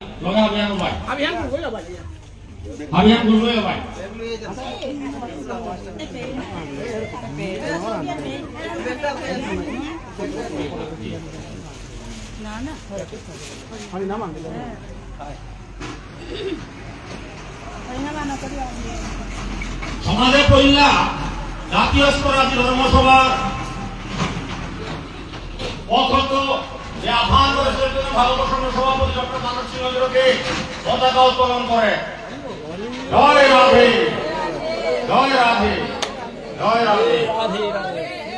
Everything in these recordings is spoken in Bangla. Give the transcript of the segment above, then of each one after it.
লগে muy la valla. হাবিয়ান গুলবে উবাই Hari naman. সমাজে কইলা জাতীয় স্তরাজি ধর্মসভার অথচ যে আহ্বান করেছে জন্য ভারতবর্ষের সভাপতি ডক্টর মানব সিংহ বিরোধী পতাকা উত্তোলন করে। জয় রাধে। জয় রাধে। জয় রাধে। শ্রীকৃষ্ণ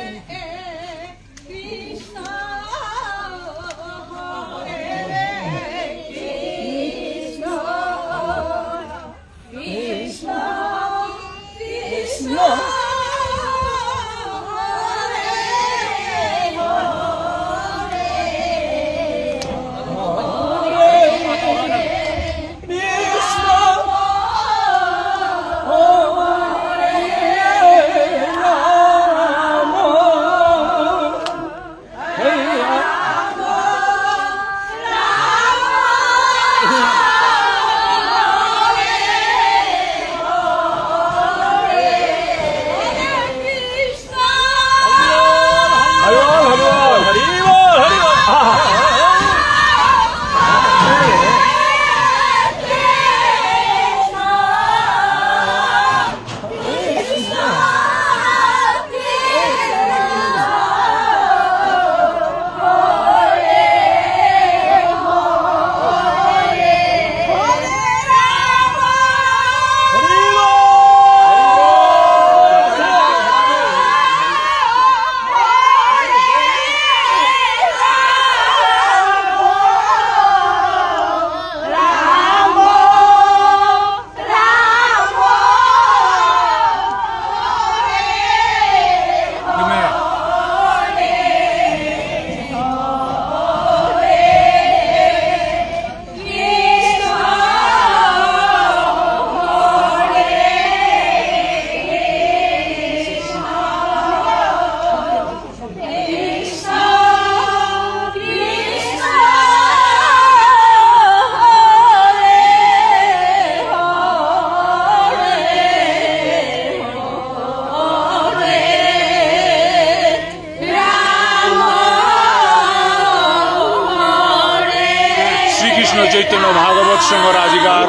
চৈতন্য ভাগবত সংঘ রাজিকার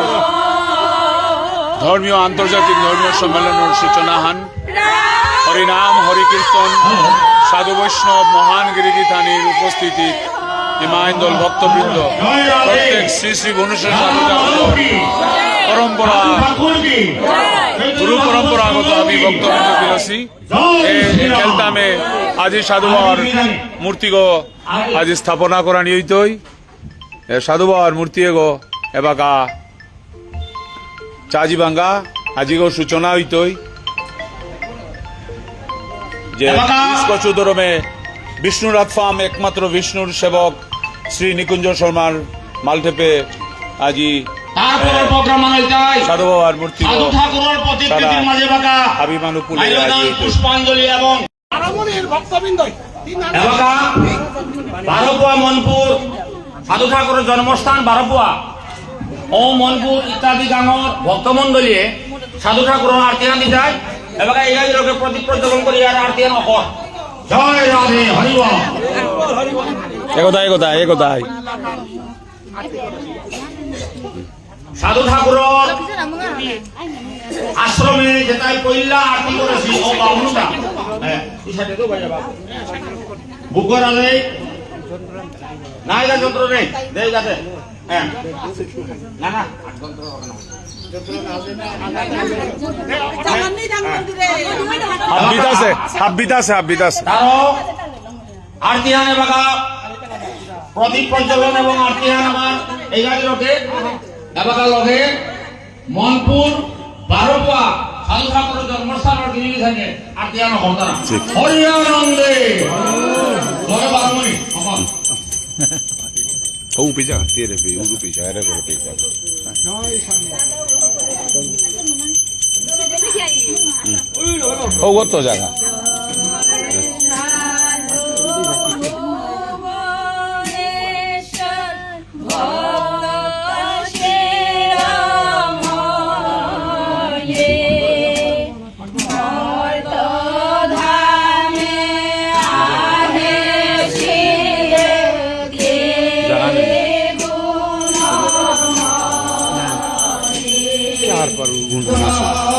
ধর্মীয় আন্তর্জাতিক ধর্মীয় সম্মেলনের সূচনা হান। হরিনাম হরিকীর্তন সাধু বৈষ্ণব, মহান গিরিগীতানির উপস্থিতি হিমায়ন দল ভক্তবৃন্দ। প্রত্যেক শ্রী শ্রী গণেশের পরম্পরা গুরু পরম্পরাগত আমি ভক্তবৃন্দ বিরসি খেলতামে আজি সাধু বাবার মূর্তিগো আজি স্থাপনা করা নিয়ইতই। এ সাধু বাবার মূর্তি গো এবাকা চাজি বাঙ্গা আজি গো সূচনা হইতই। যে কচুদরমে বিষ্ণুরাত ফার্ম একমাত্র বিষ্ণুর সেবক শ্রী নিকুঞ্জ শর্মার মালটেপে আজি সাধু বাবার মূর্তি আজি পুষ্পাঞ্জলি এবং বারপুয়া মনপুর সাধু ঠাকুরের জন্মস্থান বারপুয়া ও মনপুর ইত্যাদি গাঁৱৰ ভক্তমণ্ডলীয়ে সাধু ঠাকুৰৰ আৰতি আনি যায় এবাৰ এই লোকে প্ৰতি প্ৰজ্বলন কৰি ইয়াৰ আৰতি নকৰ জয় ৰাধে হৰিব একতা একতা একতাই সাধু ঠাকুৰৰ আশ্রমে যেটাই পইলা আরতি করেছি ও বামুনটা হ্যাঁ বুকর আলে না এটা যন্ত্র নেই। দেই যাতে। হ্যাঁ। না না যন্ত্র হবে না। হাব্বিত আছে হাব্বিত আছে হাব্বিত আছে। তারও আরতি হান এবাকা প্রদীপ প্রজ্বলন এবং আরতি আমার এই গাড়ি লোকে এবাকা লগে। মনপুর থাকে হরিয়ানন্দে। বারোমণি সফল 好有皮夹，铁的皮，有皮夹，还有个皮夹。嗯，好，我做一下看。para o.